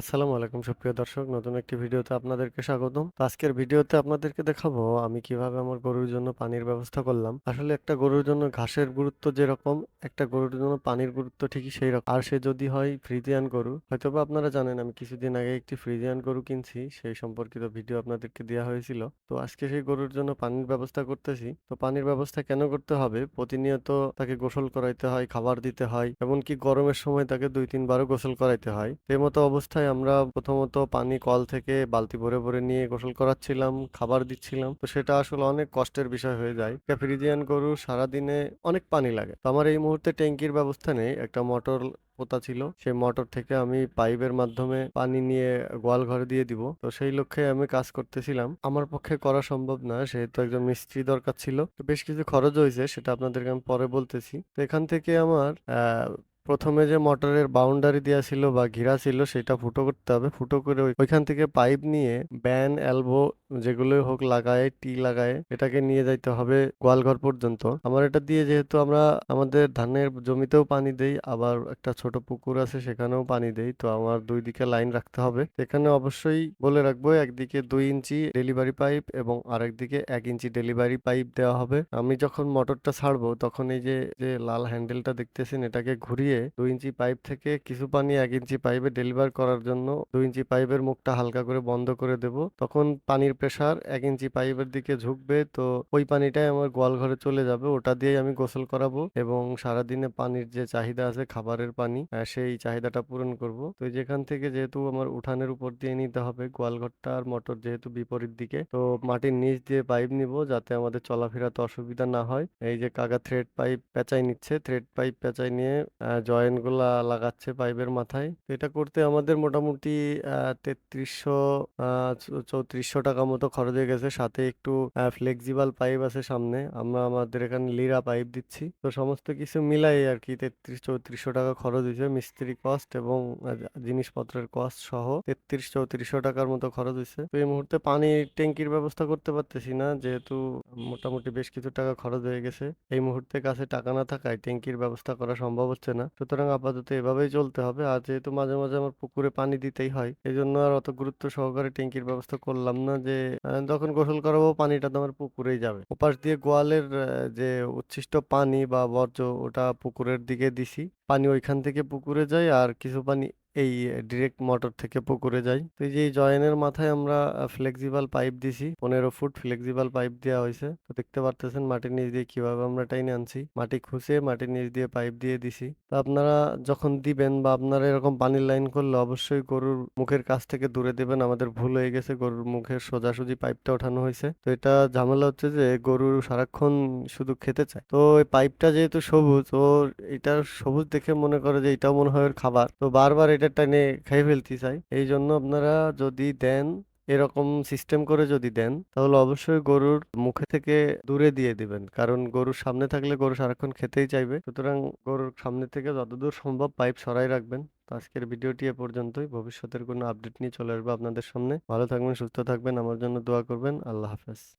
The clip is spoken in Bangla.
আসসালামু আলাইকুম, সুপ্রিয় দর্শক, নতুন একটি ভিডিওতে আপনাদেরকে স্বাগতম। আজকের ভিডিওতে আপনাদেরকে দেখাবো আমি কীভাবে আমার গরুর জন্য পানির ব্যবস্থা করলাম। আসলে একটা গরুর জন্য ঘাসের গুরুত্ব যেরকম, একটা গরুর জন্য পানির গুরুত্ব ঠিকই সেই রকম আর সে যদি হয় ফ্রিজিয়ান গরু, হয়তোবা আপনারা জানেন আমি কিছুদিন আগে একটি ফ্রিজিয়ান গরু কিনছি, সেই সম্পর্কিত ভিডিও আপনাদেরকে দেওয়া হয়েছিল। তো আজকে সেই গরুর জন্য পানির ব্যবস্থা করতেছি। তো পানির ব্যবস্থা কেন করতে হবে? প্রতিনিয়ত তাকে গোসল করাইতে হয়, খাবার দিতে হয়, এমনকি গরমের সময় তাকে দুই তিনবারও গোসল করাইতে হয়। মতো অবস্থায় আমরা প্রথমত পানি কল থেকে বালতি ভরে ভরে নিয়ে গোসল করাচ্ছিলাম, খাবার দিচ্ছিলাম। তো সেটা আসলে অনেক কষ্টের বিষয় হয়ে যায়। ফ্রিজিয়ান গরু সারাদিনে অনেক পানি লাগে। তো আমার এই মুহূর্তে ট্যাঙ্কির ব্যবস্থা নেই। একটা মোটর পোতা ছিল। সেই মোটর থেকে আমি পাইপের মাধ্যমে পানি নিয়ে গোয়াল ঘরে দিয়ে দিব। তো সেই লক্ষ্যে আমি কাজ করতেছিলাম। আমার পক্ষে করা সম্ভব না, সেহেতু একজন মিস্ত্রি দরকার ছিল। তো বেশ কিছু খরচ হয়েছে, সেটা আপনাদেরকে আমি পরে বলতেছি। তো এখান থেকে আমার প্রথমে যে মোটরের বাউন্ডারি দেওয়া ছিল বা ঘিরা ছিল সেটা ফুটো করতে হবে। ফুটো করে ওইখান থেকে পাইপ নিয়ে ব্যান এলবো যেগুলোই হোক লাগায় টি লাগায়, এটাকে নিয়ে যাইতে হবে গোয়ালঘর পর্যন্ত। আমার এটা দিয়ে যেহেতু আমরা আমাদের ধানের জমিতেও পানি দেই, আবার একটা ছোট পুকুর আছে সেখানেও পানি দেই, তো আমার দুই দিকে লাইন রাখতে হবে। এখানে অবশ্যই বলে রাখব, একদিকে দুই ইঞ্চি ডেলিভারি পাইপ এবং আরেকদিকে এক ইঞ্চি ডেলিভারি পাইপ দেওয়া হবে। আমি যখন মোটরটা ছাড়বো, তখন এই যে যে লাল হ্যান্ডেলটা দেখতেছেন, এটাকে ঘুরিয়ে দুই ইঞ্চি পাইপ থেকে কিছু পানি এক ইঞ্চি পাইপে ডেলিভার করার জন্য দুই ইঞ্চি পাইপের মুখটা হালকা করে বন্ধ করে দেব। তখন পানির প্রেসার এক ইঞ্চি পাইপের দিকে ঝুঁকবে, তো ওই পানিটাই আমার গোয়াল ঘরে চলে যাবে, ওটা দিয়েই আমি গোসল করাবো এবং সারাদিনে পানির যে চাহিদা আছে, খাবারের পানি সেই চাহিদাটা পূরণ করব। তো যেখান থেকে যেহেতু আমার উঠানের উপর দিয়ে নিতে হবে, গোয়াল ঘরটা আর মোটর যেহেতু বিপরীত দিকে, তো মাটির নিচ দিয়ে পাইপ নিব যাতে আমাদের চলাফেরাতে অসুবিধা না হয়। এই যে কাকা থ্রেড পাইপ পেঁচাই নিচ্ছে থ্রেড পাইপ পেঁচাই নিয়ে জয়েন্টগুলা লাগাচ্ছে পাইপের মাথায়। তো এটা করতে আমাদের মোটামুটি তেত্রিশশো চৌত্রিশশো টাকা মতো খরচ হয়ে গেছে। সাথে একটু ফ্লেক্সিবল পাইপ আছে সামনে। আমরা আমাদের এখানে লিরা পাইপ দিচ্ছি। তো সমস্ত কিছু মিলাই আর কি তেত্রিশ, চৌত্রিশশো টাকা খরচ হয়েছে। মিস্ত্রি কস্ট এবং জিনিসপত্রের কস্ট সহ তেত্রিশ, চৌত্রিশশো টাকার মতো খরচ হয়েছে। তো এই মুহূর্তে পানি ট্যাঙ্কির ব্যবস্থা করতে পারতেছি না। যেহেতু মোটামুটি বেশ কিছু টাকা খরচ হয়ে গেছে। এই মুহূর্তে কাছে টাকা না থাকায় ট্যাঙ্কির ব্যবস্থা করা সম্ভব হচ্ছে না। সুতরাং আপাতত এভাবেই চলতে হবে। আর যেহেতু মাঝে মাঝে আমার পুকুরে পানি দিতেই হয় এই জন্য আর অত গুরুত্ব সহকারে ট্যাঙ্কির ব্যবস্থা করলাম না যে যখন গোসল করাবো পানিটা তো আমার পুকুরেই যাবে। ওপাশ দিয়ে গোয়ালের যে উচ্ছিষ্ট পানি বা বর্জ্য ওটা পুকুরের দিকে দিছি। পানি ওইখান থেকে পুকুরে যায়, আর কিছু পানি এই ডিরেক্ট মোটর থেকে পুকুরে যায় তো এই যে জয়েনের মাথায় আমরা ফ্লেক্সিবল পাইপ দিছি। পনেরো ফুট ফ্লেক্সিবল পাইপ দেওয়া হয়েছে। তো দেখতে পারতেছেন মাটির নিচ দিয়ে কীভাবে আমরা টাইনে আনছি। মাটি খুঁজে মাটির নিচ দিয়ে পাইপ দিয়ে দিছি। তো আপনারা যখন দিবেন বা আপনারা এরকম পানির লাইন করলে অবশ্যই গরুর মুখের কাছ থেকে দূরে দেবেন। আমাদের ভুল হয়ে গেছে, গরুর মুখের সোজাসুজি পাইপটা ওঠানো হয়েছে। তো এটা ঝামেলা হচ্ছে যে, গরু সারাক্ষণ শুধু খেতে চায়। তো এই পাইপটা যেহেতু সবুজ ও এটা সবুজ দেখে মনে করে যে, এটাও মনে হয় খাবার। তো বারবার এটা টাইনে খেয়ে ফেলতে চাই। এই জন্য আপনারা যদি দেন, এরকম সিস্টেম করে যদি দেন, তাহলে অবশ্যই গরুর মুখে থেকে দূরে দিয়ে দিবেন। কারণ গরুর সামনে থাকলে গরু সারাক্ষণ খেতেই চাইবে। সুতরাং গরুর সামনে থেকে যতদূর সম্ভব পাইপ সরাই রাখবেন। তো আজকের ভিডিওটি এ পর্যন্তই। ভবিষ্যতের কোনো আপডেট নিয়ে চলে আসব আপনাদের সামনে। ভালো থাকবেন, সুস্থ থাকবেন, আমার জন্য দোয়া করবেন। আল্লাহ হাফেজ।